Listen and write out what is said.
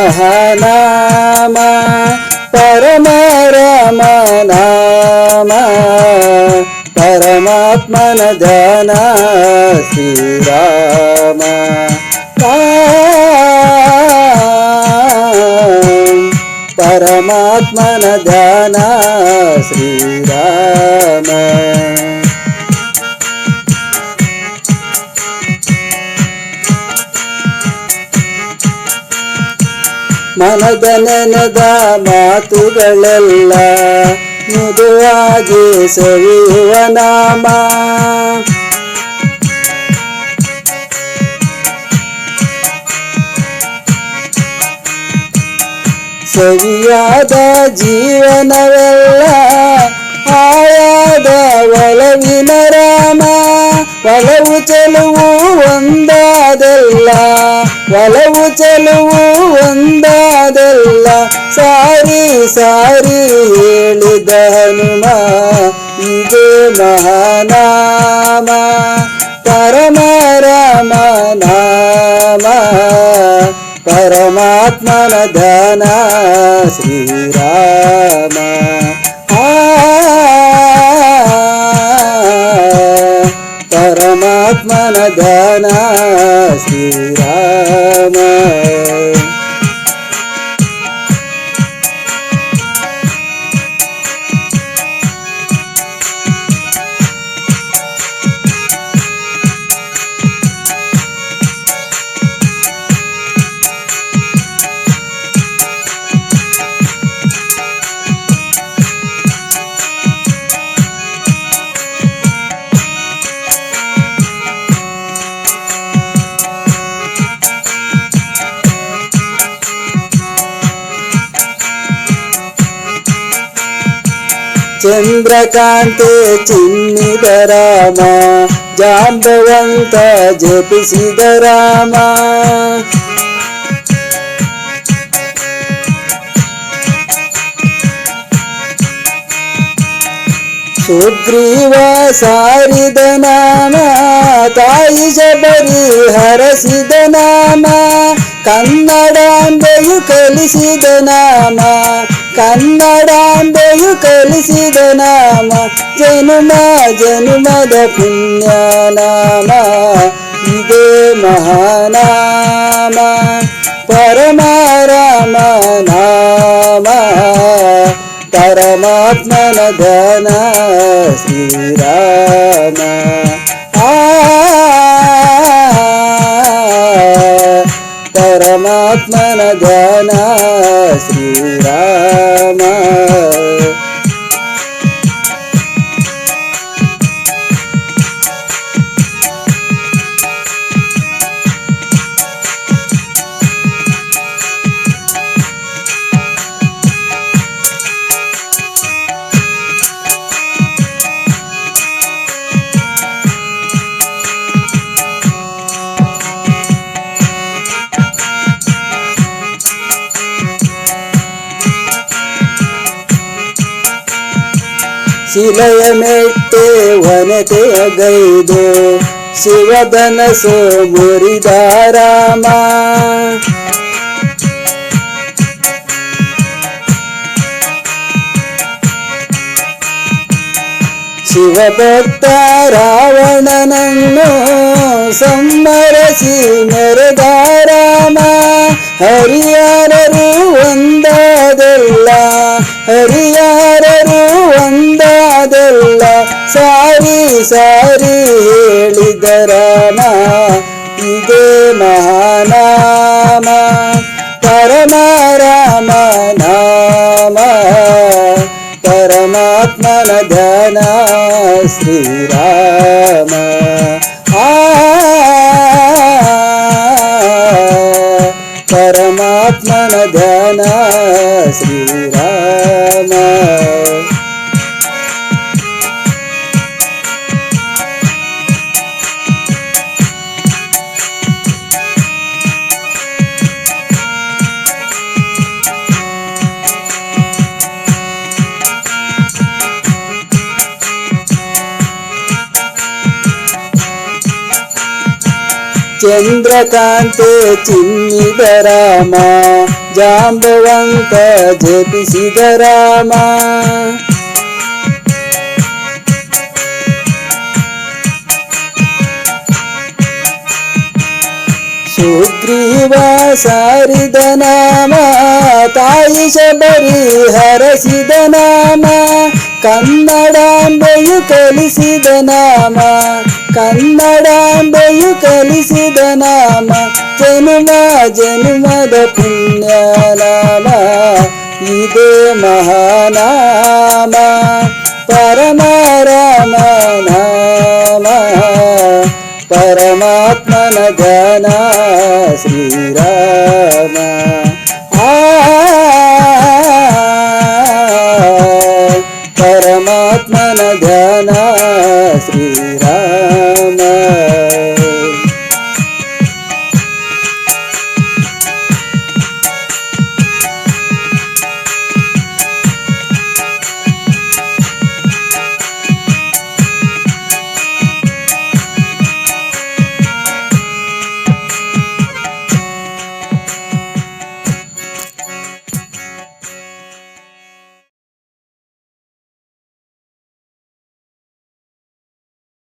మహానామ పరమ రమ నామ పరమాత్మన ధ్యాన శ్రీరామ. పరమాత్మన ధ్యాన శ్రీరామ. ಮನದ ನೆನೆದ ಮಾತುಗಳೆಲ್ಲ ಮೃದುವಾಗಿ ಸವಿಯುವ ನಾಮ ಸವಿಯಾದ ಜೀವನವೆಲ್ಲ ಆಯಾದ ಒಲವಿನ ರಾಮ ಒಲವು ಚೆಲುವು ಒಂದಾದಲ್ಲ ಒಲವು ಚೆಲುವು ಸಾರಿ ಸಾರಿ ಹೇಳಿದ ಹನುಮ ಇದೇ ಮಹಾನಾಮ ಪರಮ ರಾಮ ನಾಮ ಪರಮಾತ್ಮನ ಧ್ಯಾನ ಶ್ರೀರಾಮ ಆ ಪರಮಾತ್ಮನ ಧ್ಯಾನ ಶ್ರೀರಾಮ ಚಂದ್ರಕಾಂತೆ ಚಿನ್ನಿದ ರಾಮ ಜಾಂಬವಂತ ಜಪಿಸಿದ ರಾಮ ಸುಗ್ರೀವ ಸಾರಿದ ನಾಮ ತಾಯಿ ಶಬರಿ ಹರಸಿದ ನಾಮ ಕನ್ನಡಾಂಬೆಯು ಕಲಿಸಿದ ನಾಮ ಕನ್ನಡಾಂಬೆಯು కలిసిದ నామ జనుమ జనుమద పుణ్యనామ ఇదే మహానామ. పరమారామ నామ పరమాత్మన ధన శ్రీరామ. పరమాత్మన ధన శ్రీరామ. ಶಿಲೆಯ ಮೆಟ್ಟೆ ವನತೆಯ ಗೈದು. ಶಿವಧನಸು ಮುರಿದ ರಾಮ. ಶಿವಭಕ್ತ ರಾವಣನನ್ನು ಸಂಮರಸಿ ಮೆರೆದ ರಾಮ. ಹರಿಯಾರರು ಒಂದಾದಲ್ಲ, ಹರಿಯಾರರು ಸಾರಿ ಸಾರಿ ಹೇಳಿದ ರಾಮ ಇದೇ ಮಹಾನಾಮ ಪರಮ ರಾಮ ನಾಮ ಪರಮಾತ್ಮನ ಧ್ಯಾನ ಶ್ರೀರಾಮ ಆ ಪರಮಾತ್ಮನ ಧ್ಯಾನ ಶ್ರೀರಾಮ ಚಂದ್ರಕಾಂತೆ ಚಿನ್ನಿದ ರಾಮ ಜಾಂಬವಂತ ಜಪಿಸಿದ ರಾಮ ಸುಗ್ರೀವ ಸಾರಿದ ನಾಮ ತಾಯಿ ಶಬರಿ ಹರಸಿದ ನಾಮ ಕನ್ನಡಾಂಬೆಯು ಕಲಿಸಿದ ನಾಮ ಕನ್ನಡಾಂಬೆಯು ಕಲಿಸಿದ నామ జనుమ జనుమద పుణ్యనామ. ఇదే మహానామ పరమ రామ నామ పరమాత్మన ఘన శ్రీరామ.